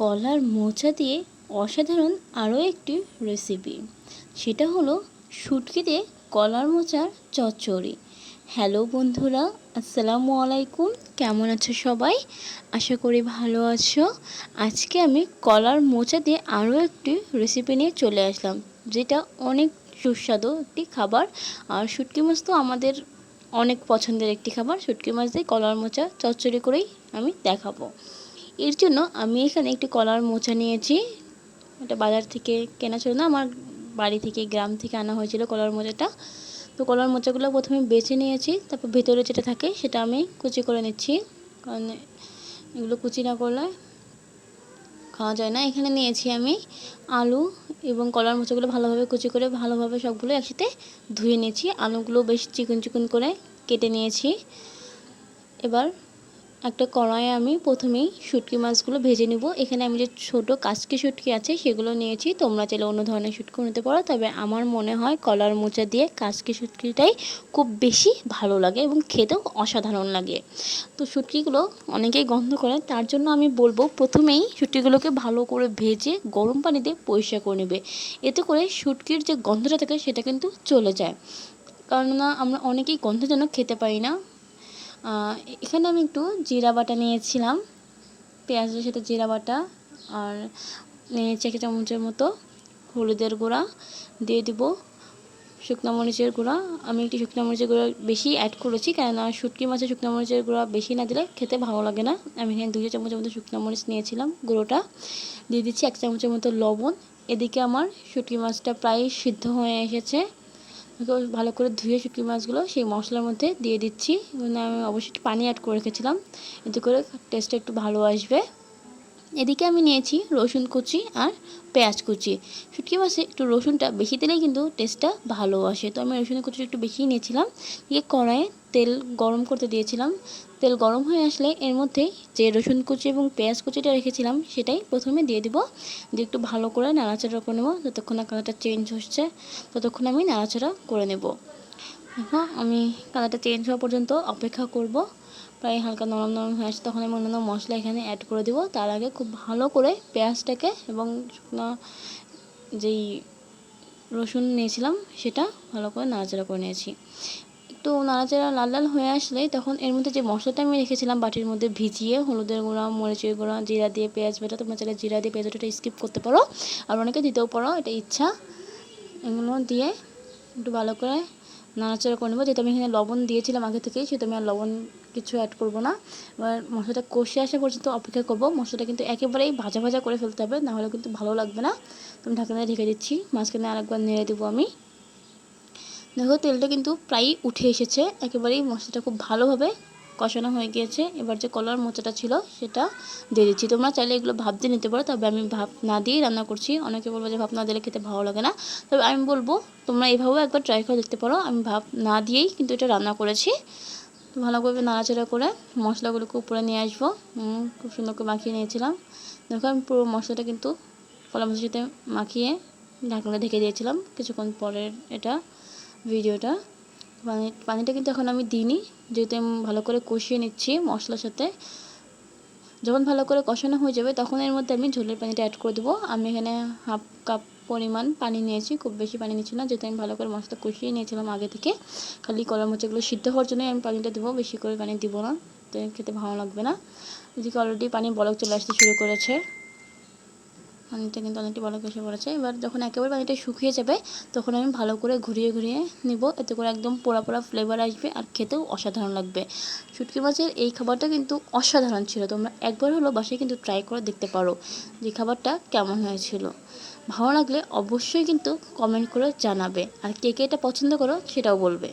কলার মোচা দিয়ে অসাধারণ আরও একটি রেসিপি সেটা হলো শুটকি দিয়ে কলার মোচার চচ্চড়ি। হ্যালো বন্ধুরা, আসসালামু আলাইকুম। কেমন আছো সবাই? আশা করি ভালো আছো। আজকে আমি কলার মোচা দিয়ে আরও একটি রেসিপি নিয়ে চলে আসলাম, যেটা অনেক সুস্বাদু একটি খাবার। আর শুটকি মাছ তো আমাদের অনেক পছন্দের একটি খাবার। শুটকি মাছ দিয়ে কলার মোচা চচ্চড়ি করেই আমি দেখাবো। এর জন্য আমি এখানে একটি কলার মোচা নিয়েছি। এটা বাজার থেকে কেনা ছিল না, আমার বাড়ি থেকে, গ্রাম থেকে আনা হয়েছিল কলার মোচাটা। তো কলার মোচাগুলো প্রথমে বেছে নিয়েছি, তারপর ভেতরে যেটা থাকে সেটা আমি কুচি করে নিচ্ছি। কারণ এগুলো কুচি না করলে খাওয়া যায় না। এখানে নিয়েছি আমি আলু এবং কলার মোচাগুলো ভালোভাবে কুচি করে ভালোভাবে সবগুলো একসাথে ধুয়ে নিয়েছি। আলুগুলো বেশ চিকন চিকন করে কেটে নিয়েছি। এবার একটা কড়াইয়ে আমি প্রথমেই শুটকি মাছগুলো ভেজে নেব। এখানে আমি যে ছোট কাচকি শুটকি আছে, সেগুলো নিয়েছি। তোমরা চাইলে অন্য ধরনের শুটকি নিতে পারো, তবে আমার মনে হয় কলার মোচা দিয়ে কাচকি শুটকিটাই খুব বেশি ভালো লাগে এবং খেতেও অসাধারণ লাগে। তো শুটকিগুলো অনেকেই গন্ধ করে, তার জন্য আমি বলব প্রথমেই শুটকিগুলোকে ভালো করে ভেজে গরম পানিতে পরিষ্কার করে নেবে। এতে করে শুটকির যে গন্ধটা থাকে, সেটা কিন্তু চলে যায়। কেননা আমরা অনেকেই গন্ধজনক খেতে পারি না। এখানে আমি একটু জিরা বাটা নিয়েছিলাম পেঁয়াজের সাথে জিরা বাটা আর নিয়েছি এক চামচের মতো হলুদের গুঁড়া দিয়ে দিব, শুকনো মরিচের গুঁড়া। আমি একটু শুকনো মরিচের গুঁড়া বেশি অ্যাড করেছি কেননা শুটকি মাছের শুকনো মরিচের গুঁড়া বেশি না দিলে খেতে ভালো লাগে না। আমি এখানে দুই চামচের মতো শুকনো মরিচ নিয়েছিলাম গুঁড়োটা। দিয়ে দিচ্ছি এক চামচের মতো লবণ। এদিকে আমার শুটকি মাছটা প্রায় সিদ্ধ হয়ে এসেছে। ভালো করে ধুয়ে শুটকি মাছগুলো সেই মশলার মধ্যে দিয়ে দিচ্ছি। আমি অবশ্যই পানি অ্যাড করে রেখেছিলাম। এতে করে টেস্টটা একটু ভালো আসবে। এদিকে আমি নিয়েছি রসুন কুচি আর পেঁয়াজ কুচি। শুটকি মাছে একটু রসুনটা বেশি দিলেই কিন্তু টেস্টটা ভালো আসে। তো আমি রসুন কুচি একটু বেশি নিয়েছিলাম। দিয়ে কড়াইয়ে তেল গরম করতে দিয়েছিলাম। তেল গরম হয়ে আসলে এর মধ্যে যে রসুন কুচি এবং পেঁয়াজ কুচিটা রেখেছিলাম, সেটাই প্রথমে দিয়ে দিব। দিয়ে একটু ভালো করে নাড়াচাড়া করে নেব, যতক্ষণ না কালারটা চেঞ্জ হচ্ছে, ততক্ষণ আমি নাড়াচাড়া করে নেব। দেখো, আমি কালারটা চেঞ্জ হওয়া পর্যন্ত অপেক্ষা করব। প্রায় হালকা নরম নরম হয়ে আসে তখন আমি অন্যান্য মশলা এখানে অ্যাড করে দেবো। তার আগে খুব ভালো করে পেঁয়াজটাকে এবং শুকনো যেই রসুন নিয়েছিলাম, সেটা ভালো করে নাড়াচাড়া করে নিয়েছি। একটু নাড়াচাড়া লাল লাল হয়ে আসলে তখন এর মধ্যে যে মশলাটা আমি রেখেছিলাম বাটির মধ্যে ভিজিয়ে, হলুদের গুঁড়া, মরিচের গুঁড়া, জিরা দিয়ে পেঁয়াজ বেটা, তোমরা চাইলে জিরা দিয়ে পেঁয়াজ ওটা স্কিপ করতে পারো। আর অনেকে দিতেও পারো, এটা ইচ্ছা। এগুলো দিয়ে একটু ভালো করে নাড়াচাড়া করে নেব। যেহেতু আমি এখানে লবণ দিয়েছিলাম আগে থেকেই, সেহেতু আমি আর লবণ কিছু অ্যাড করব না। এবার মশলাটা কষে আসা পর্যন্ত অপেক্ষা করব। মশলাটা কিন্তু একেবারেই ভাজা ভাজা করে ফেলতে হবে নাহলে কিন্তু ভালো লাগবে না। তুমি ঢাকনা ঢেকে দিচ্ছি, মাঝখানে আরেকবার নেড়ে দেবো আমি। দেখো, তেলটা কিন্তু প্রায়ই উঠে এসেছে। একেবারেই মশলাটা খুব ভালোভাবে কষানো হয়ে গিয়েছে। এবার যে কলার মোচাটা ছিল, সেটা দিয়ে দিচ্ছি। তোমরা চাইলে এগুলো ভাপ দিয়ে নিতে পারো, তবে আমি ভাপ না দিয়েই রান্না করছি। অনেকে বলব যে ভাপ না দিলে খেতে ভালো লাগে না। তবে আমি বলব, তোমরা এইভাবেও একবার ট্রাই করে দেখতে পারো। আমি ভাপ না দিয়েই কিন্তু এটা রান্না করেছি। ভালো করে নাড়াচাড়া করে মশলাগুলোকে উপরে নিয়ে আসব। খুব সুন্দর করে মাখিয়ে নিয়েছিলাম। দেখো, আমি পুরো মশলাটা কিন্তু কলা মশলার সাথে মাখিয়ে ঢাকনা ঢেকে দিয়েছিলাম। কিছুক্ষণ পরের এটা ভিডিওটা। পানি পানিটা কিন্তু এখন আমি দিইনি, যেহেতু আমি ভালো করে কষিয়ে নিচ্ছি মশলার সাথে। যখন ভালো করে কষানো হয়ে যাবে, তখন এর মধ্যে আমি ঝোলের পানিটা অ্যাড করে দেবো। আমি এখানে হাফ কাপ পরিমাণ পানি নিয়েছি, খুব বেশি পানি নিচ্ছি না, যেহেতু আমি ভালো করে মশলা কষিয়ে নিয়েছিলাম আগে থেকে। খালি কলার মোচাগুলো সিদ্ধ হওয়ার জন্যই আমি পানিটা দেবো, বেশি করে পানি দিব না, তো খেতে ভালো লাগবে না। এদিকে অলরেডি পানি বলক চলে আসতে শুরু করেছে। পানিটা কিন্তু অনেকটা ভালো এসে পড়েছে। এবার যখন একেবারে পানিটা শুকিয়ে যাবে, তখন আমি ভালো করে ঘুরিয়ে ঘুরিয়ে নিব। এতে করে একদম পোড়া পোড়া ফ্লেভার আসবে আর খেতেও অসাধারণ লাগবে। শুটকি মাছের এই খাবারটা কিন্তু অসাধারণ ছিল। তোমরা একবার হলো বাসায় কিন্তু ট্রাই করে দেখতে পারো যে খাবারটা কেমন হয়েছিল। ভালো লাগলে অবশ্যই কিন্তু কমেন্ট করে জানাবে। আর কে কে এটা পছন্দ করো সেটাও বলবে।